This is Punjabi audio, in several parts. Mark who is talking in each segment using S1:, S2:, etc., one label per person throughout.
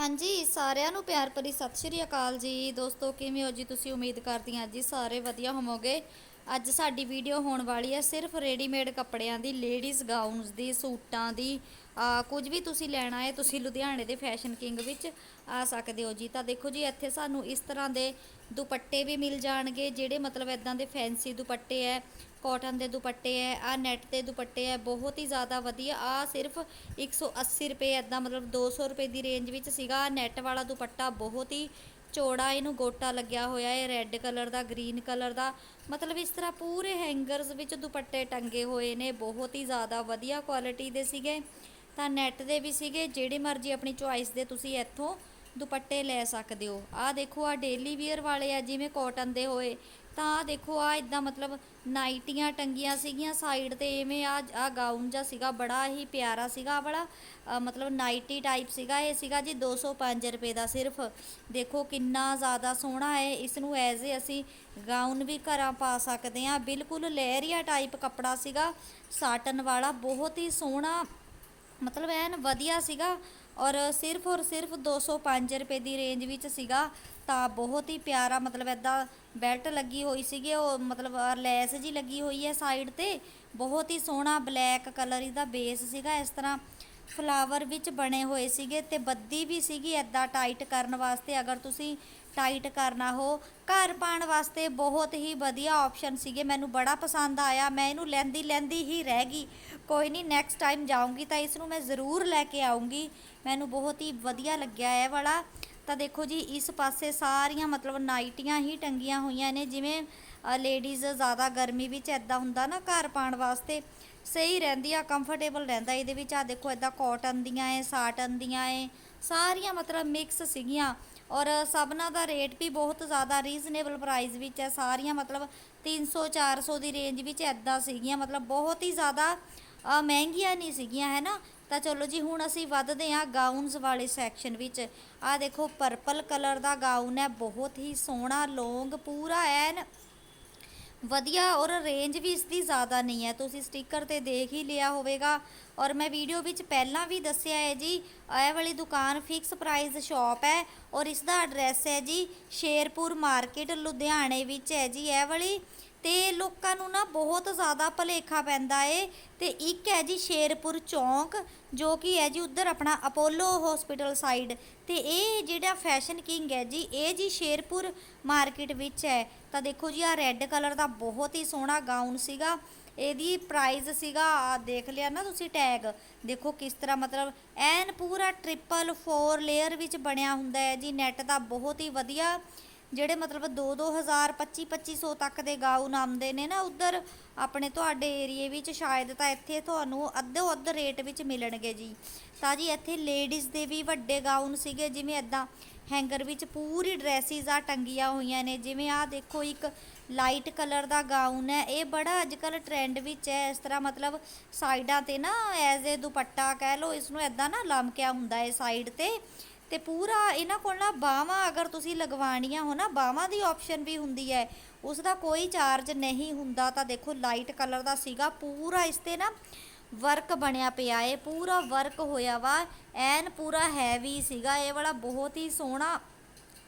S1: ਹਾਂਜੀ ਸਾਰਿਆਂ ਨੂੰ ਪਿਆਰ ਭਰੀ ਸਤਿ ਸ਼੍ਰੀ ਅਕਾਲ ਜੀ। ਦੋਸਤੋ ਕਿਵੇਂ ਹੋ ਜੀ? ਤੁਸੀਂ ਉਮੀਦ ਕਰਦੀ ਹਾਂ ਜੀ ਸਾਰੇ ਵਧੀਆ ਹੋਵੋਗੇ। ਅੱਜ ਸਾਡੀ ਵੀਡੀਓ ਹੋਣ ਵਾਲੀ ਹੈ ਸਿਰਫ ਰੈਡੀਮੇਡ ਕੱਪੜਿਆਂ ਦੀ ਲੇਡੀਜ਼ ਗਾਊਨਸ ਦੀ ਸੂਟਾਂ ਦੀ। ਆ, ਕੁਝ ਵੀ ਤੁਸੀਂ ਲੈਣਾ ਹੈ ਤੁਸੀਂ ਲੁਧਿਆਣੇ ਦੇ ਫੈਸ਼ਨ ਕਿੰਗ ਵਿੱਚ ਆ ਸਕਦੇ ਹੋ ਜੀ। ਤਾਂ ਦੇਖੋ ਜੀ ਇੱਥੇ ਸਾਨੂੰ ਇਸ ਤਰ੍ਹਾਂ ਦੇ ਦੁਪੱਟੇ ਵੀ ਮਿਲ ਜਾਣਗੇ, ਜਿਹੜੇ ਮਤਲਬ ਇਦਾਂ ਦੇ ਫੈਂਸੀ ਦੁਪੱਟੇ ਹੈ ਕਾਟਨ ਦੇ ਦੁਪੱਟੇ ਹੈ ਆ ਨੈਟ ਦੇ ਦੁਪੱਟੇ ਹੈ ਬਹੁਤ ਹੀ ਜ਼ਿਆਦਾ ਵਧੀਆ। ਆ ਸਿਰਫ 180 ਰੁਪਏ ਇਦਾਂ ਮਤਲਬ 200 ਰੁਪਏ ਦੀ ਰੇਂਜ ਵਿੱਚ ਸੀਗਾ। ਨੈਟ ਵਾਲਾ ਦੁਪੱਟਾ ਬਹੁਤ ਹੀ ਚੌੜਾ, ਇਹਨੂੰ ਗੋਟਾ ਲੱਗਿਆ ਹੋਇਆ ਹੈ ਰੈੱਡ ਕਲਰ ਦਾ ਗ੍ਰੀਨ ਕਲਰ ਦਾ। ਮਤਲਬ ਇਸ ਤਰ੍ਹਾਂ ਪੂਰੇ ਹੈਂਗਰਸ ਵਿੱਚ ਦੁਪੱਟੇ ਟੰਗੇ ਹੋਏ ਨੇ, ਬਹੁਤ ਹੀ ਜ਼ਿਆਦਾ ਵਧੀਆ ਕੁਆਲਿਟੀ ਦੇ ਸੀਗੇ। ਤਾਂ ਨੈਟ ਦੇ ਵੀ ਸੀਗੇ, ਜਿਹੜੀ ਮਰਜ਼ੀ ਆਪਣੀ ਚੁਆਇਸ ਦੇ ਤੁਸੀਂ ਇੱਥੋਂ ਦੁਪੱਟੇ ਲੈ ਸਕਦੇ ਹੋ। ਆਹ ਦੇਖੋ ਆ ਡੇਲੀ ਵੀਅਰ ਵਾਲੇ ਆ, ਜਿਵੇਂ ਕਾਟਨ ਦੇ ਹੋਏ। ਤਾਂ ਆਹ ਦੇਖੋ ਆ ਇਦਾਂ ਮਤਲਬ ਨਾਈਟੀਆਂ ਟੰਗੀਆਂ ਸੀਗੀਆਂ ਸਾਈਡ ਤੇ ਐਵੇਂ ਆ ਆ ਗਾਊਨ ਜਿਹਾ ਸੀਗਾ, ਬੜਾ ਹੀ ਪਿਆਰਾ ਸੀਗਾ। ਆਹ ਵਾਲਾ ਮਤਲਬ ਨਾਈਟੀ ਟਾਈਪ ਸੀਗਾ, ਇਹ ਸੀਗਾ ਜੀ 205 ਰੁਪਏ ਦਾ ਸਿਰਫ। ਦੇਖੋ, ਕਿੰਨਾ ਜ਼ਿਆਦਾ ਸੋਹਣਾ ਹੈ। ਇਸ ਨੂੰ ਐਜ਼ ਏ ਅਸੀਂ ਗਾਊਨ ਵੀ ਘਰਾਂ ਪਾ ਸਕਦੇ ਆ ਬਿਲਕੁਲ ਲਹਿਰੀਆ ਟਾਈਪ ਕੱਪੜਾ ਸੀਗਾ। ਸਾਟਨ ਵਾਲਾ, ਬਹੁਤ ਹੀ ਸੋਹਣਾ, ਮਤਲਬ ਐਨ ਵਧੀਆ ਸੀਗਾ। ਔਰ ਸਿਰਫ ਔਰ ਸਿਰਫ 205 ਰੁਪਏ ਦੀ ਰੇਂਜ ਵਿੱਚ ਸੀਗਾ। ਤਾਂ ਬਹੁਤ ਹੀ ਪਿਆਰਾ ਮਤਲਬ ਐਦਾਂ ਬੈਲਟ ਲੱਗੀ ਹੋਈ ਸੀਗੀ। ਉਹ ਮਤਲਬ ਲੈਸ ਜੀ ਲੱਗੀ ਹੋਈ ਹੈ ਸਾਈਡ ਤੇ। ਬਹੁਤ ਹੀ ਸੋਹਣਾ ਬਲੈਕ ਕਲਰ ਇਹਦਾ ਬੇਸ ਸੀਗਾ। ਇਸ ਤਰ੍ਹਾਂ ਫਲਾਵਰ ਵਿੱਚ ਬਣੇ ਹੋਏ ਸੀਗੇ ਤੇ ਬੱਦੀ ਵੀ ਸੀਗੀ ਐਦਾਂ ਟਾਈਟ ਕਰਨ ਵਾਸਤੇ। ਅਗਰ ਤੁਸੀਂ ਟਾਈਟ ਕਰਨਾ ਹੋ ਘਰ ਪਾਉਣ ਵਾਸਤੇ ਬਹੁਤ ਹੀ ਵਧੀਆ ਆਪਸ਼ਨ ਸੀਗੇ। ਮੈਨੂੰ ਬੜਾ ਪਸੰਦ ਆਇਆ, ਮੈਂ ਇਹਨੂੰ ਲੈਂਦੀ ਲੈਂਦੀ ਹੀ ਰਹਿ ਗਈ। ਕੋਈ ਨਹੀਂ ਨੈਕਸਟ ਟਾਈਮ ਜਾਊਂਗੀ ਤਾਂ ਇਸ ਨੂੰ ਮੈਂ ਜ਼ਰੂਰ ਲੈ ਕੇ ਆਉਂਗੀ ਮੈਨੂੰ ਬਹੁਤ ਹੀ ਵਧੀਆ ਲੱਗਿਆ ਇਹ ਵਾਲਾ। ਤਾਂ ਦੇਖੋ ਜੀ, ਇਸ ਪਾਸੇ ਸਾਰੀਆਂ ਮਤਲਬ ਨਾਈਟੀਆਂ ਹੀ ਟੰਗੀਆਂ ਹੋਈਆਂ ਨੇ, ਜਿਵੇਂ ਲੇਡੀਜ਼ ਜ਼ਿਆਦਾ ਗਰਮੀ ਵਿੱਚ ਐਦਾਂ ਹੁੰਦਾ ਨਾ ਘਰ ਪਾਉਣ ਵਾਸਤੇ। ਸਹੀ ਰਹਿੰਦੀ ਆ ਕੰਫਰਟੇਬਲ ਰਹਿੰਦਾ ਇਹਦੇ ਵਿੱਚ। ਆ ਦੇਖੋ ਐਦਾਂ ਕਾਟਨ ਦੀਆਂ ਏ ਸਾਟਨ ਦੀਆਂ ਏ ਸਾਰੀਆਂ ਮਤਲਬ ਮਿਕਸ ਸੀਗੀਆਂ। ਔਰ ਸਭਨਾਂ ਦਾ ਰੇਟ ਵੀ ਬਹੁਤ ਜ਼ਿਆਦਾ ਰੀਜ਼ਨੇਬਲ ਪ੍ਰਾਈਸ ਵਿੱਚ ਹੈ। ਸਾਰੀਆਂ ਮਤਲਬ 300 400 ਦੀ ਰੇਂਜ ਵਿੱਚ ਐਦਾਂ ਸੀਗੀਆਂ। ਮਤਲਬ ਬਹੁਤ ਹੀ ਜ਼ਿਆਦਾ ਮਹਿੰਗੀਆਂ ਨਹੀਂ ਸੀਗੀਆਂ ਹੈ ਨਾ ਤਾਂ ਚਲੋ ਜੀ, ਹੁਣ ਅਸੀਂ ਵੱਧਦੇ ਹਾਂ ਗਾਊਨਸ ਵਾਲੇ ਸੈਕਸ਼ਨ ਵਿੱਚ। ਆ ਦੇਖੋ ਪਰਪਲ ਕਲਰ ਦਾ ਗਾਊਨ ਹੈ। ਬਹੁਤ ਹੀ ਸੋਹਣਾ ਲੌਂਗ ਪੂਰਾ ਐਨ ਵਧੀਆ ਔਰ ਰੇਂਜ ਵੀ ਇਸ ਦੀ ਜ਼ਿਆਦਾ ਨਹੀਂ ਹੈ। ਤੁਸੀਂ ਸਟicker ਤੇ ਦੇਖ ਹੀ ਲਿਆ ਹੋਵੇਗਾ। ਔਰ ਮੈਂ ਵੀਡੀਓ ਵਿੱਚ ਪਹਿਲਾਂ ਵੀ ਦੱਸਿਆ ਹੈ ਜੀ, ਇਹ ਵਾਲੀ ਦੁਕਾਨ ਫਿਕਸ ਪ੍ਰਾਈਸ ਸ਼ਾਪ ਹੈ ਔਰ ਇਸ ਦਾ ਐਡਰੈਸ ਹੈ ਜੀ ਸ਼ੇਰਪੁਰ ਮਾਰਕੀਟ ਲੁਧਿਆਣੇ ਵਿੱਚ ਹੈ ਜੀ। ਇਹ ਵਾਲੀ ਅਤੇ ਲੋਕਾਂ ਨੂੰ ਨਾ ਬਹੁਤ ਜ਼ਿਆਦਾ ਭੁਲੇਖਾ ਪੈਂਦਾ ਏ। ਅਤੇ ਇੱਕ ਹੈ ਜੀ ਸ਼ੇਰਪੁਰ ਚੌਂਕ, ਜੋ ਕਿ ਹੈ ਜੀ ਉੱਧਰ ਆਪਣਾ ਅਪੋਲੋ ਹੋਸਪਿਟਲ ਸਾਈਡ ਅਤੇ ਇਹ ਜਿਹੜਾ ਫੈਸ਼ਨ ਕਿੰਗ ਹੈ ਜੀ, ਇਹ ਜੀ ਸ਼ੇਰਪੁਰ ਮਾਰਕੀਟ ਵਿੱਚ ਹੈ। ਤਾਂ ਦੇਖੋ ਜੀ, ਆਹ ਰੈੱਡ ਕਲਰ ਦਾ ਬਹੁਤ ਹੀ ਸੋਹਣਾ ਗਾਊਨ ਸੀਗਾ। ਇਹਦੀ ਪ੍ਰਾਈਜ਼ ਸੀਗਾ ਆ ਦੇਖ ਲਿਆ ਨਾ ਤੁਸੀਂ ਟੈਗ ਦੇਖੋ ਕਿਸ ਤਰ੍ਹਾਂ ਮਤਲਬ ਐਨ ਪੂਰਾ ਟ੍ਰਿਪਲ ਫੋਰ ਲੇਅਰ ਵਿੱਚ ਬਣਿਆ ਹੁੰਦਾ ਹੈ ਜੀ ਨੈਟ ਦਾ ਬਹੁਤ ਹੀ ਵਧੀਆ। ਜਿਹੜੇ ਮਤਲਬ 2-2000 25-2500 ਤੱਕ ਦੇ ਗਾਊਨ ਆਉਂਦੇ ਨੇ ਨਾ ਉਧਰ, ਆਪਣੇ ਤੁਹਾਡੇ ਏਰੀਏ ਵਿੱਚ ਸ਼ਾਇਦ ਤਾਂ ਇੱਥੇ ਤੁਹਾਨੂੰ ਅੱਧੋ ਅੱਧ ਰੇਟ ਵਿੱਚ ਮਿਲਣਗੇ ਜੀ। ਤਾਂ ਜੀ ਇੱਥੇ ਲੇਡੀਜ਼ ਦੇ ਵੀ ਵੱਡੇ ਗਾਊਨ ਸੀਗੇ, ਜਿਵੇਂ ਐਦਾਂ ਹੈਂਗਰ ਵਿੱਚ ਪੂਰੀ ਡਰੈਸਿਸ ਆ ਟੰਗੀਆਂ ਹੋਈਆਂ ਨੇ, ਜਿਵੇਂ ਆ ਦੇਖੋ ਇੱਕ ਲਾਈਟ ਕਲਰ ਦਾ ਗਾਊਨ ਹੈ, ਇਹ ਬੜਾ ਅੱਜ ਕੱਲ ਟ੍ਰੈਂਡ ਵਿੱਚ ਹੈ, ਇਸ ਤਰ੍ਹਾਂ ਮਤਲਬ ਸਾਈਡਾਂ ਤੇ ਨਾ ਐਜ਼ ਏ ਦੁਪੱਟਾ ਕਹਿ ਲਓ, ਇਸ ਨੂੰ ਐਦਾਂ ਨਾ ਲਮਕਿਆ ਹੁੰਦਾ ਹੈ ਸਾਈਡ ਤੇ। ਤੇ ਪੂਰਾ ਇਹਨਾਂ ਕੋਲ ਨਾ ਬਾਹਾਂ ਅਗਰ ਤੁਸੀਂ ਲਗਵਾਣੀਆਂ ਹੋ ਨਾ, ਬਾਹਾਂ ਦੀ ਆਪਸ਼ਨ ਵੀ ਹੁੰਦੀ ਹੈ। ਉਸ ਦਾ ਕੋਈ ਚਾਰਜ ਨਹੀਂ ਹੁੰਦਾ। ਤਾਂ ਦੇਖੋ ਲਾਈਟ ਕਲਰ ਦਾ ਸੀਗਾ। ਪੂਰਾ ਇਸ ਤੇ ਨਾ ਵਰਕ ਬਣਿਆ ਪਿਆ ਏ। ਪੂਰਾ ਵਰਕ ਹੋਇਆ ਵਾ। ਐਨ ਪੂਰਾ ਹੈਵੀ ਸੀਗਾ। ਇਹ ਵਾਲਾ ਬਹੁਤ ਹੀ ਸੋਹਣਾ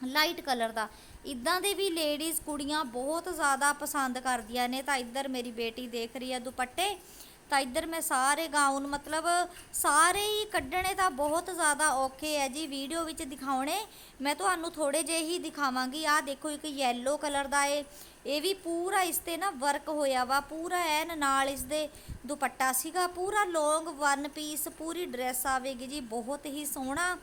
S1: ਲਾਈਟ ਕਲਰ ਦਾ। ਇਦਾਂ ਦੇ ਵੀ ਲੇਡੀਜ਼ ਕੁੜੀਆਂ ਬਹੁਤ ਜ਼ਿਆਦਾ ਪਸੰਦ ਕਰਦੀਆਂ ਨੇ। ਤਾਂ ਇੱਧਰ ਮੇਰੀ ਬੇਟੀ ਦੇਖ ਰਹੀ ਹੈ ਦੁਪੱਟੇ। ਤਾਂ ਇੱਧਰ ਮੈਂ ਸਾਰੇ ਗਾਊਨ ਮਤਲਬ ਸਾਰੇ ਹੀ ਕੱਢਣੇ ਤਾਂ ਬਹੁਤ ਜ਼ਿਆਦਾ ਔਖੇ ਹੈ ਜੀ ਵੀਡੀਓ ਵਿੱਚ ਦਿਖਾਉਣੇ। ਮੈਂ ਤੁਹਾਨੂੰ ਥੋੜੇ ਜਿਹੇ ਹੀ ਦਿਖਾਵਾਂਗੀ। ਆਹ ਦੇਖੋ ਇੱਕ ਯੈਲੋ ਕਲਰ ਦਾ ਏ। ਇਹ ਵੀ ਪੂਰਾ ਇਸ ਤੇ ਨਾ ਵਰਕ ਹੋਇਆ ਵਾ। ਪੂਰਾ ਐਨ ਨਾਲ ਇਸ ਦੇ ਦੁਪੱਟਾ ਸੀਗਾ। ਪੂਰਾ ਲੌਂਗ ਵਨ ਪੀਸ ਪੂਰੀ ਡਰੈਸ ਆਵੇਗੀ ਜੀ। ਬਹੁਤ ਹੀ ਸੋਹਣਾ।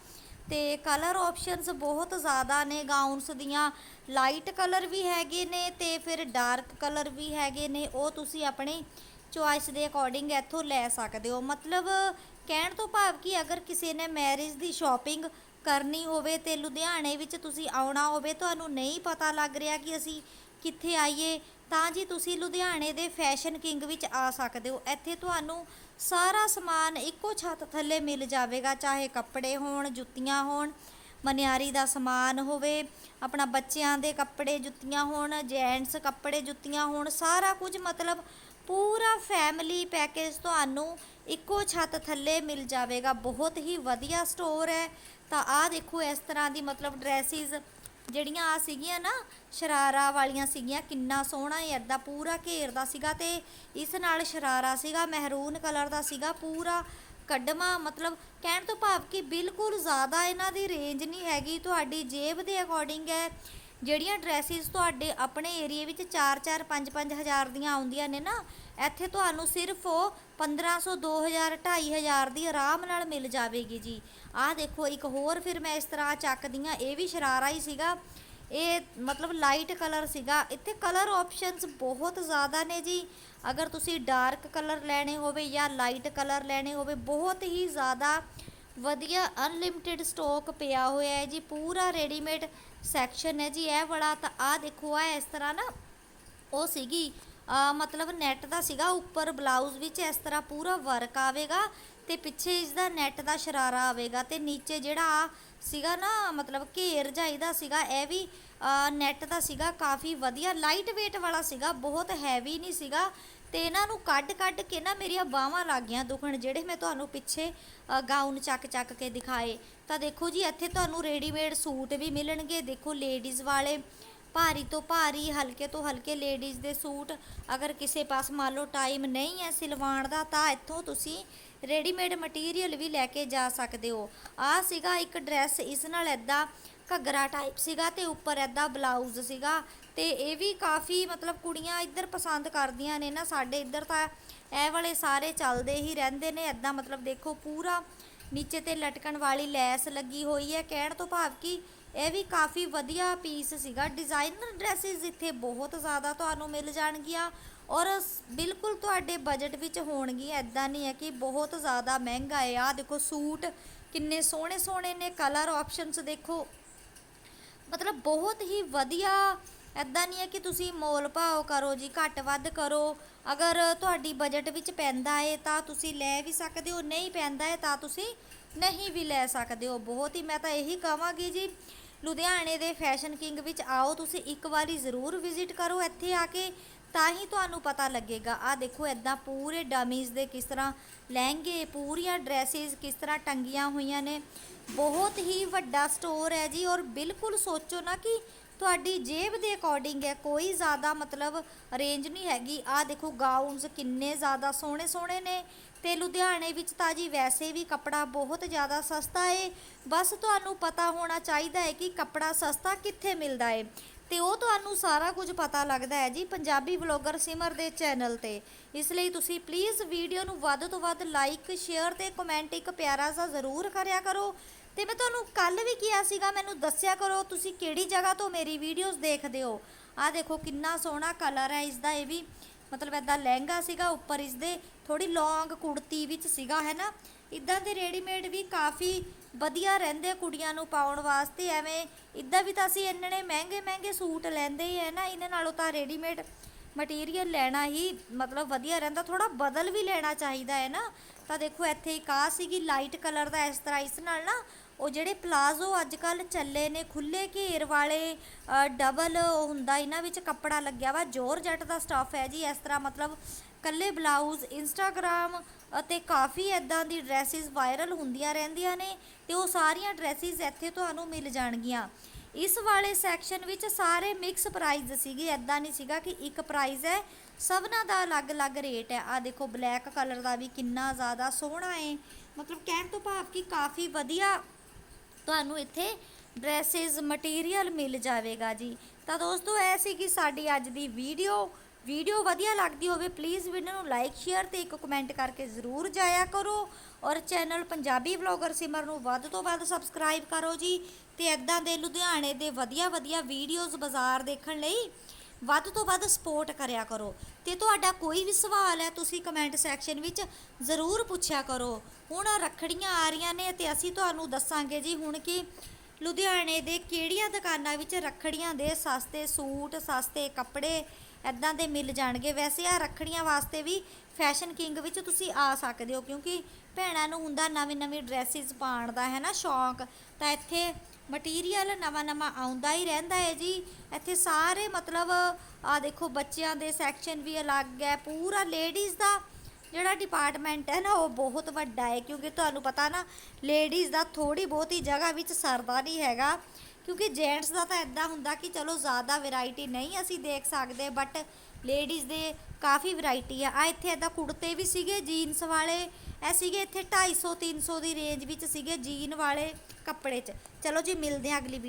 S1: ਤੇ ਕਲਰ ਆਪਸ਼ਨਸ ਬਹੁਤ ਜ਼ਿਆਦਾ ਨੇ ਗਾਊਨਸ ਦੀਆਂ। ਲਾਈਟ ਕਲਰ ਵੀ ਹੈਗੇ ਨੇ ਤੇ ਫਿਰ ਡਾਰਕ ਕਲਰ ਵੀ ਹੈਗੇ ਨੇ। ਉਹ ਤੁਸੀਂ ਆਪਣੇ ਚੁਆਇਸ ਦੇ ਅਕੋਰਡਿੰਗ ਇੱਥੋਂ ਲੈ ਸਕਦੇ ਹੋ। ਮਤਲਬ ਕਹਿਣ ਤੋਂ ਭਾਵ ਕਿ ਅਗਰ ਕਿਸੇ ਨੇ ਮੈਰਿਜ ਦੀ ਸ਼ਾਪਿੰਗ ਕਰਨੀ ਹੋਵੇ ਤੇ ਲੁਧਿਆਣੇ ਵਿੱਚ ਤੁਸੀਂ ਆਉਣਾ ਹੋਵੇ, ਤੁਹਾਨੂੰ ਨਹੀਂ ਪਤਾ ਲੱਗ ਰਿਹਾ ਕਿ ਅਸੀਂ ਕਿੱਥੇ ਆਈਏ, ਤਾਂ ਜੀ ਤੁਸੀਂ ਲੁਧਿਆਣੇ ਦੇ ਫੈਸ਼ਨ ਕਿੰਗ ਵਿੱਚ ਆ ਸਕਦੇ ਹੋ। ਇੱਥੇ ਤੁਹਾਨੂੰ ਸਾਰਾ ਸਮਾਨ ਇੱਕੋ ਛੱਤ ਥੱਲੇ ਮਿਲ ਜਾਵੇਗਾ, ਚਾਹੇ ਕੱਪੜੇ ਹੋਣ, ਜੁੱਤੀਆਂ ਹੋਣ, ਮਨਿਆਰੀ ਦਾ ਸਮਾਨ ਹੋਵੇ, ਆਪਣਾ ਬੱਚਿਆਂ ਦੇ ਕੱਪੜੇ ਜੁੱਤੀਆਂ ਹੋਣ ਜੈਂਟਸ ਕੱਪੜੇ ਜੁੱਤੀਆਂ ਹੋਣ, ਸਾਰਾ ਕੁਝ ਮਤਲਬ ਪੂਰਾ ਫੈਮਿਲੀ ਪੈਕੇਜ ਤੁਹਾਨੂੰ ਇੱਕੋ ਛੱਤ ਥੱਲੇ ਮਿਲ ਜਾਵੇਗਾ। ਬਹੁਤ ਹੀ ਵਧੀਆ ਸਟੋਰ ਹੈ। ਤਾਂ ਆਹ ਦੇਖੋ ਇਸ ਤਰ੍ਹਾਂ ਦੀ ਮਤਲਬ ਡਰੈਸਿਸ ਜਿਹੜੀਆਂ ਆ ਸੀਗੀਆਂ ਨਾ, ਸ਼ਰਾਰਾ ਵਾਲੀਆਂ ਸੀਗੀਆਂ, ਕਿੰਨਾ ਸੋਹਣਾ ਇਹ, ਏਦਾਂ ਪੂਰਾ ਘੇਰਦਾ ਸੀਗਾ ਤੇ ਇਸ ਨਾਲ ਸ਼ਰਾਰਾ ਸੀਗਾ ਮਹਿਰੂਨ ਕਲਰ ਦਾ ਸੀਗਾ, ਪੂਰਾ ਕੱਢਮਾ ਮਤਲਬ ਕਹਿਣ ਤੋਂ ਭਾਵ ਕਿ ਬਿਲਕੁਲ ਜ਼ਿਆਦਾ ਇਹਨਾਂ ਦੀ ਰੇਂਜ ਨਹੀਂ ਹੈਗੀ, ਤੁਹਾਡੀ ਜੇਬ ਦੇ ਅਕੋਰਡਿੰਗ ਹੈ। ਜਿਹੜੀਆਂ ਡਰੈਸਿਸ ਤੁਹਾਡੇ ਆਪਣੇ ਏਰੀਏ ਵਿੱਚ 4-4 5-5 ਹਜ਼ਾਰ ਦੀਆਂ ਆਉਂਦੀਆਂ ਨੇ ਨਾ, ਇੱਥੇ ਤੁਹਾਨੂੰ ਸਿਰਫ ਉਹ 1500 2000 2500 ਦੀ ਆਰਾਮ ਨਾਲ ਮਿਲ ਜਾਵੇਗੀ ਜੀ। ਆਹ ਦੇਖੋ, ਇੱਕ ਹੋਰ ਫਿਰ ਮੈਂ ਇਸ ਤਰ੍ਹਾਂ ਚੱਕਦੀ ਚੱਕਦੀਆਂ ਇਹ ਵੀ ਸ਼ਰਾਰਾ ਹੀ ਸੀਗਾ। ਇਹ ਮਤਲਬ ਲਾਈਟ ਕਲਰ ਸੀਗਾ। ਇੱਥੇ ਕਲਰ ਆਪਸ਼ਨਸ ਬਹੁਤ ਜ਼ਿਆਦਾ ਨੇ ਜੀ। ਅਗਰ ਤੁਸੀਂ ਡਾਰਕ ਕਲਰ ਲੈਣੇ ਹੋਵੇ ਜਾਂ ਲਾਈਟ ਕਲਰ ਲੈਣੇ ਹੋਵੇ, ਬਹੁਤ ਹੀ ਜ਼ਿਆਦਾ ਵਧੀਆ ਅਨਲਿਮਿਟਿਡ ਸਟੋਕ ਪਿਆ ਹੋਇਆ ਹੈ ਜੀ, ਪੂਰਾ ਰੈਡੀਮੇਡ ਸੈਕਸ਼ਨ ਹੈ ਜੀ, ਇਹ ਵਾਲਾ ਤਾਂ ਆਹ ਦੇਖੋ ਆ ਇਸ ਤਰ੍ਹਾਂ ਨਾ ਉਹ ਸੀਗੀ ਮਤਲਬ ਨੈਟ ਦਾ ਸੀਗਾ, ਉੱਪਰ ਬਲਾਊਜ਼ ਵਿੱਚ ਇਸ ਤਰ੍ਹਾਂ ਪੂਰਾ ਵਰਕ ਆਵੇਗਾ ਤੇ ਪਿੱਛੇ ਇਸ ਦਾ ਨੈਟ ਦਾ ਸ਼ਰਾਰਾ ਆਵੇਗਾ ਤੇ ਨੀਚੇ ਜਿਹੜਾ ਆ ਸੀਗਾ ਨਾ, ਮਤਲਬ ਘੇਰ ਜਾਈਦਾ ਸੀਗਾ, ਇਹ ਵੀ ਨੈਟ ਦਾ ਸੀਗਾ ਕਾਫੀ ਵਧੀਆ ਲਾਈਟ ਵੇਟ ਵਾਲਾ ਸੀਗਾ, ਬਹੁਤ ਹੈਵੀ ਨਹੀਂ ਸੀਗਾ, ਤੇ ਇਹਨਾਂ ਨੂੰ ਕੱਢ ਕੱਢ ਕੇ ਨਾ ਮੇਰੀਆਂ ਬਾਹਾਂ ਲੱਗ ਗਈਆਂ ਦੁਖਣ, ਜਿਹੜੇ ਮੈਂ ਤੁਹਾਨੂੰ ਪਿੱਛੇ ਗਾਊਨ ਚੱਕ ਚੱਕ ਕੇ ਦਿਖਾਏ। ਤਾਂ ਦੇਖੋ ਜੀ, ਇੱਥੇ ਤੁਹਾਨੂੰ ਰੈਡੀਮੇਡ ਸੂਟ ਵੀ ਮਿਲਣਗੇ, ਦੇਖੋ ਲੇਡੀਜ਼ ਵਾਲੇ ਭਾਰੀ ਤੋਂ ਭਾਰੀ, ਹਲਕੇ ਤੋਂ ਹਲਕੇ ਲੇਡੀਜ਼ ਦੇ ਸੂਟ, ਅਗਰ ਕਿਸੇ ਪਾਸ ਮੰਨ ਲਓ ਟਾਈਮ ਨਹੀਂ ਹੈ ਸਿਲਵਾਉਣ ਦਾ, ਤਾਂ ਇੱਥੋਂ ਤੁਸੀਂ ਰੈਡੀਮੇਡ ਮਟੀਰੀਅਲ ਵੀ ਲੈ ਕੇ ਜਾ ਸਕਦੇ ਹੋ। ਆ ਸੀਗਾ ਇੱਕ ਡਰੈਸ ਇਸ ਨਾਲ ਐਦਾਂ ਘੱਗਰਾ ਟਾਈਪ ਸੀਗਾ ਤੇ ਉੱਪਰ ਐਦਾਂ ਬਲਾਊਜ਼ ਸੀਗਾ ਤੇ ਇਹ ਵੀ ਕਾਫੀ ਮਤਲਬ ਕੁੜੀਆਂ ਇੱਧਰ ਪਸੰਦ ਕਰਦੀਆਂ ਨੇ ਨਾ, ਸਾਡੇ ਇੱਧਰ ਤਾਂ ਇਹ ਵਾਲੇ ਸਾਰੇ ਚੱਲਦੇ ਹੀ ਰਹਿੰਦੇ ਨੇ ਐਦਾਂ ਮਤਲਬ ਦੇਖੋ ਪੂਰਾ ਨੀਚੇ ਤੇ ਲਟਕਣ ਵਾਲੀ ਲੈਸ ਲੱਗੀ ਹੋਈ ਹੈ। ਕਹਿਣ ਤੋਂ ਭਾਵ ਕਿ ਇਹ ਵੀ ਕਾਫੀ ਵਧੀਆ ਪੀਸ ਸੀਗਾ। ਡਿਜ਼ਾਈਨਰ ਡਰੈਸਿਸ ਇੱਥੇ ਬਹੁਤ ਜ਼ਿਆਦਾ ਤੁਹਾਨੂੰ ਮਿਲ ਜਾਣਗੀਆਂ ਔਰ ਬਿਲਕੁਲ ਤੁਹਾਡੇ ਬਜਟ ਵਿੱਚ ਹੋਣਗੀਆਂ ਐਦਾਂ ਨਹੀਂ ਹੈ ਕਿ ਬਹੁਤ ਜ਼ਿਆਦਾ ਮਹਿੰਗਾ ਹੈ। ਆ ਦੇਖੋ ਸੂਟ ਕਿੰਨੇ ਸੋਹਣੇ ਸੋਹਣੇ ਨੇ। ਕਲਰ ਆਪਸ਼ਨਸ ਦੇਖੋ। ਮਤਲਬ ਬਹੁਤ ਹੀ ਵਧੀਆ ਇੱਦਾਂ ਨਹੀਂ ਹੈ ਕਿ ਤੁਸੀਂ ਮੋਲ ਭਾਓ ਕਰੋ ਜੀ, ਘੱਟ ਵੱਧ ਕਰੋ। ਅਗਰ ਤੁਹਾਡੀ ਬਜਟ ਵਿੱਚ ਪੈਂਦਾ ਹੈ ਤਾਂ ਤੁਸੀਂ ਲੈ ਵੀ ਸਕਦੇ ਹੋ, ਨਹੀਂ ਪੈਂਦਾ ਹੈ ਤਾਂ ਤੁਸੀਂ ਨਹੀਂ ਵੀ ਲੈ ਸਕਦੇ ਹੋ। ਬਹੁਤ ਹੀ ਮੈਂ ਤਾਂ ਇਹੀ ਕਹਾਂਗੀ ਜੀ, ਲੁਧਿਆਣੇ ਦੇ ਫੈਸ਼ਨ ਕਿੰਗ ਵਿੱਚ ਆਓ, ਤੁਸੀਂ ਇੱਕ ਵਾਰੀ ਜ਼ਰੂਰ ਵਿਜ਼ਿਟ ਕਰੋ ਇੱਥੇ ਆ ਕੇ, ਤਾਂ ਹੀ ਤੁਹਾਨੂੰ ਪਤਾ ਲੱਗੇਗਾ। ਆ ਦੇਖੋ ਐਦਾਂ ਪੂਰੇ ਡਮੀਜ਼ ਦੇ ਕਿਸ ਤਰ੍ਹਾਂ ਲਹਿੰਗੇ, ਪੂਰੀਆਂ ਡਰੈਸਿਸ ਕਿਸ ਤਰ੍ਹਾਂ ਟੰਗੀਆਂ ਹੋਈਆਂ ਨੇ। ਬਹੁਤ ਹੀ ਵੱਡਾ ਸਟੋਰ ਹੈ ਜੀ, ਔਰ ਬਿਲਕੁਲ ਸੋਚੋ ਨਾ ਕਿ ਤੁਹਾਡੀ ਜੇਬ ਦੇ ਅਕੋਰਡਿੰਗ ਹੈ, ਕੋਈ ਜ਼ਿਆਦਾ ਮਤਲਬ ਰੇਂਜ ਨਹੀਂ ਹੈਗੀ। ਆਹ ਦੇਖੋ ਗਾਊਨਸ ਕਿੰਨੇ ਜ਼ਿਆਦਾ ਸੋਹਣੇ ਸੋਹਣੇ ਨੇ ਤੇ ਲੁਧਿਆਣੇ ਵਿੱਚ ਤਾਂ ਜੀ ਵੈਸੇ ਵੀ ਕੱਪੜਾ ਬਹੁਤ ਜ਼ਿਆਦਾ ਸਸਤਾ ਏ। ਬਸ ਤੁਹਾਨੂੰ ਪਤਾ ਹੋਣਾ ਚਾਹੀਦਾ ਹੈ ਕਿ ਕੱਪੜਾ ਸਸਤਾ ਕਿੱਥੇ ਮਿਲਦਾ ਏ। ਤੇ ਉਹ ਤੁਹਾਨੂੰ ਸਾਰਾ ਕੁਝ ਪਤਾ ਲੱਗਦਾ ਹੈ ਜੀ ਪੰਜਾਬੀ ਵਲੌਗਰ ਸਿਮਰ ਦੇ ਚੈਨਲ ਤੇ। ਇਸ ਲਈ ਤੁਸੀਂ ਪਲੀਜ਼ ਵੀਡੀਓ ਨੂੰ ਵੱਧ ਤੋਂ ਵੱਧ ਲਾਈਕ ਸ਼ੇਅਰ ਤੇ ਕਮੈਂਟ ਇੱਕ ਪਿਆਰਾ ਜਿਹਾ ਜ਼ਰੂਰ ਕਰਿਆ ਕਰੋ। ਤੇ ਮੈਂ ਤੁਹਾਨੂੰ ਕੱਲ ਵੀ ਕਿਹਾ ਸੀਗਾ, ਮੈਨੂੰ ਦੱਸਿਆ ਕਰੋ, ਤੁਸੀਂ ਕਿਹੜੀ ਜਗ੍ਹਾ ਤੋਂ ਮੇਰੀ ਵੀਡੀਓਜ਼ ਦੇਖਦੇ ਹੋ? ਆਹ ਦੇਖੋ ਕਿੰਨਾ ਸੋਹਣਾ ਕਲਰ ਹੈ ਇਸ ਦਾ ਇਹ ਵੀ ਮਤਲਬ ਐਦਾਂ ਲਹਿੰਗਾ ਸੀਗਾ ਉੱਪਰ ਇਸ ਦੇ ਥੋੜੀ ਲੌਂਗ ਕੁੜਤੀ ਵਿੱਚ ਸੀਗਾ, ਹੈ ਨਾ? ਇਦਾਂ ਦੇ ਰੈਡੀਮੇਡ ਵੀ ਕਾਫੀ ਵਧੀਆ ਰਹਿੰਦੇ ਕੁੜੀਆਂ ਨੂੰ ਪਾਉਣ ਵਾਸਤੇ, ਐਵੇਂ ਇਦਾਂ ਵੀ ਤਾਂ ਅਸੀਂ ਇੰਨੇ ਮਹਿੰਗੇ ਮਹਿੰਗੇ ਸੂਟ ਲੈਂਦੇ ਹੀ ਹੈ ਨਾ? ਇਹਨਾਂ ਨਾਲੋਂ ਤਾਂ ਰੈਡੀਮੇਡ ਮਟੀਰੀਅਲ ਲੈਣਾ ਹੀ ਮਤਲਬ ਵਧੀਆ ਰਹਿੰਦਾ, ਥੋੜ੍ਹਾ ਬਦਲ ਵੀ ਲੈਣਾ ਚਾਹੀਦਾ ਹੈ ਨਾ। ਤਾਂ ਦੇਖੋ, ਇੱਥੇ ਇੱਕ ਆ ਸੀਗੀ ਲਾਈਟ ਕਲਰ ਦਾ ਇਸ ਤਰ੍ਹਾਂ ਇਸ ਨਾਲ ਨਾ, ਉਹ ਜਿਹੜੇ ਪਲਾਜ਼ੋ ਅੱਜ ਕੱਲ ਚੱਲੇ ਨੇ ਖੁੱਲੇ ਘੇਰ ਵਾਲੇ ਡਬਲ ਹੁੰਦਾ, ਇਹਨਾਂ ਵਿੱਚ ਕੱਪੜਾ ਲੱਗਿਆ ਵਾ, ਜੋਰ ਜੱਟ ਦਾ ਸਟੱਫ ਹੈ ਜੀ, ਇਸ ਤਰ੍ਹਾਂ ਮਤਲਬ ਕੱਲੇ ਬਲਾਊਜ਼ ਇੰਸਟਾਗ੍ਰam ਅਤੇ ਕਾਫੀ ਐਦਾਂ ਦੀ ਡਰੈਸਿਸ ਵਾਇਰਲ ਹੁੰਦੀਆਂ ਰਹਿੰਦੀਆਂ ਨੇ ਤੇ ਉਹ ਸਾਰੀਆਂ ਡਰੈਸਿਸ ਇੱਥੇ ਤੁਹਾਨੂੰ ਮਿਲ ਜਾਣਗੀਆਂ। ਇਸ ਵਾਲੇ ਸੈਕਸ਼ਨ ਵਿੱਚ ਸਾਰੇ ਮਿਕਸ ਪ੍ਰਾਈਜ਼ ਸੀਗੇ ਐਦਾਂ ਨਹੀਂ ਸੀਗਾ ਕਿ ਇੱਕ ਪ੍ਰਾਈਜ਼ ਹੈ, ਸਭਨਾਂ ਦਾ ਅਲੱਗ-ਅਲੱਗ ਰੇਟ ਹੈ। ਆ ਦੇਖੋ ਬਲੈਕ ਕਲਰ ਦਾ ਵੀ ਕਿੰਨਾ ਜ਼ਿਆਦਾ ਸੋਹਣਾ ਹੈ। ਮਤਲਬ ਕਹਿਣ ਤੋਂ ਭਾਵ ਕਿ ਕਾਫੀ ਵਧੀਆ ਤੁਹਾਨੂੰ ਇੱਥੇ ਡਰੈਸਿਸ ਮਟੀਰੀਅਲ ਮਿਲ ਜਾਵੇਗਾ ਜੀ। ਤਾਂ ਦੋਸਤੋ ਐ ਸੀ ਕਿ ਸਾਡੀ ਅੱਜ ਦੀ ਵੀਡੀਓ ਵੀਡੀਓ ਵਧੀਆ ਲੱਗਦੀ ਹੋਵੇ ਪਲੀਜ਼ ਵੀਡੀਓ ਨੂੰ ਲਾਈਕ ਸ਼ੇਅਰ ਤੇ ਇੱਕ ਕਮੈਂਟ ਕਰਕੇ ਜ਼ਰੂਰ ਜਾਇਆ ਕਰੋ। ਔਰ ਚੈਨਲ ਪੰਜਾਬੀ ਵਲੌਗਰ ਸਿਮਰ ਨੂੰ ਵੱਧ ਤੋਂ ਵੱਧ ਸਬਸਕ੍ਰਾਈਬ ਕਰੋ ਜੀ ਤੇ ਐਦਾਂ ਦੇ ਲੁਧਿਆਣੇ ਦੇ ਵਧੀਆ ਵਧੀਆ ਵੀਡੀਓਜ਼ ਬਾਜ਼ਾਰ ਦੇਖਣ ਲਈ ਵੱਧ ਤੋਂ ਵੱਧ ਸਪੋਰਟ ਕਰਿਆ ਕਰੋ। ਤੇ ਤੁਹਾਡਾ ਕੋਈ ਵੀ ਸਵਾਲ ਹੈ, ਤੁਸੀਂ ਕਮੈਂਟ ਸੈਕਸ਼ਨ ਵਿੱਚ ਜ਼ਰੂਰ ਪੁੱਛਿਆ ਕਰੋ। ਹੁਣ ਰੱਖੜੀਆਂ ਆ ਰਹੀਆਂ ਨੇ ਤੇ ਅਸੀਂ ਤੁਹਾਨੂੰ ਦੱਸਾਂਗੇ ਜੀ ਹੁਣ ਕਿ ਲੁਧਿਆਣੇ ਦੇ ਕਿਹੜੀਆਂ ਦੁਕਾਨਾਂ ਵਿੱਚ ਰੱਖੜੀਆਂ ਦੇ ਸਸਤੇ ਸੂਟ, ਸਸਤੇ ਕੱਪੜੇ ਐਦਾਂ ਦੇ ਮਿਲ ਜਾਣਗੇ। ਵੈਸੇ ਆ ਰੱਖੜੀਆਂ ਵਾਸਤੇ ਵੀ ਫੈਸ਼ਨ ਕਿੰਗ ਵਿੱਚ ਤੁਸੀਂ ਆ ਸਕਦੇ ਹੋ, ਕਿਉਂਕਿ ਭੈਣਾਂ ਨੂੰ ਹੁੰਦਾ ਨਵੀਂ ਨਵੀਂ ਡਰੈਸਿਸ ਪਾਉਣ ਦਾ ਹੈ ਨਾ ਸ਼ੌਂਕ। ਤਾਂ ਇੱਥੇ ਮਟੀਰੀਅਲ ਨਵਾਂ ਨਵਾਂ ਆਉਂਦਾ ਹੀ ਰਹਿੰਦਾ ਹੈ ਜੀ। ਇੱਥੇ ਸਾਰੇ ਮਤਲਬ ਆ ਦੇਖੋ, ਬੱਚਿਆਂ ਦੇ ਸੈਕਸ਼ਨ ਵੀ ਅਲੱਗ ਹੈ। ਪੂਰਾ ਲੇਡੀਜ਼ ਦਾ ਜਿਹੜਾ ਡਿਪਾਰਟਮੈਂਟ ਹੈ ਨਾ, ਉਹ ਬਹੁਤ ਵੱਡਾ ਹੈ, ਕਿਉਂਕਿ ਤੁਹਾਨੂੰ ਪਤਾ ਨਾ ਲੇਡੀਜ਼ ਦਾ ਥੋੜੀ ਬਹੁਤੀ ਜਗ੍ਹਾ ਵਿੱਚ ਸਰਦਾ ਨਹੀਂ ਹੈਗਾ। ਕਿਉਂਕਿ ਜੈਂਟਸ ਦਾ ਤਾਂ ਇਦਾਂ ਹੁੰਦਾ ਕਿ ਚਲੋ ਜ਼ਿਆਦਾ ਵੈਰਾਈਟੀ ਨਹੀਂ ਅਸੀਂ ਦੇਖ ਸਕਦੇ ਬਟ ਲੇਡੀਜ਼ ਦੇ ਕਾਫੀ ਵੈਰਾਈਟੀ ਆ। ਆ ਇੱਥੇ ਇਦਾਂ ਕੁੜਤੇ ਵੀ ਸੀਗੇ ਜੀਨਸ ਵਾਲੇ, ਇਹ ਸੀਗੇ ਇੱਥੇ 250 300 ਦੀ ਰੇਂਜ ਵਿੱਚ ਸੀਗੇ ਜੀਨ ਵਾਲੇ ਕੱਪੜੇ 'ਚ। ਚਲੋ ਜੀ, ਮਿਲਦੇ ਹਾਂ ਅਗਲੀ ਵੀਡੀਓ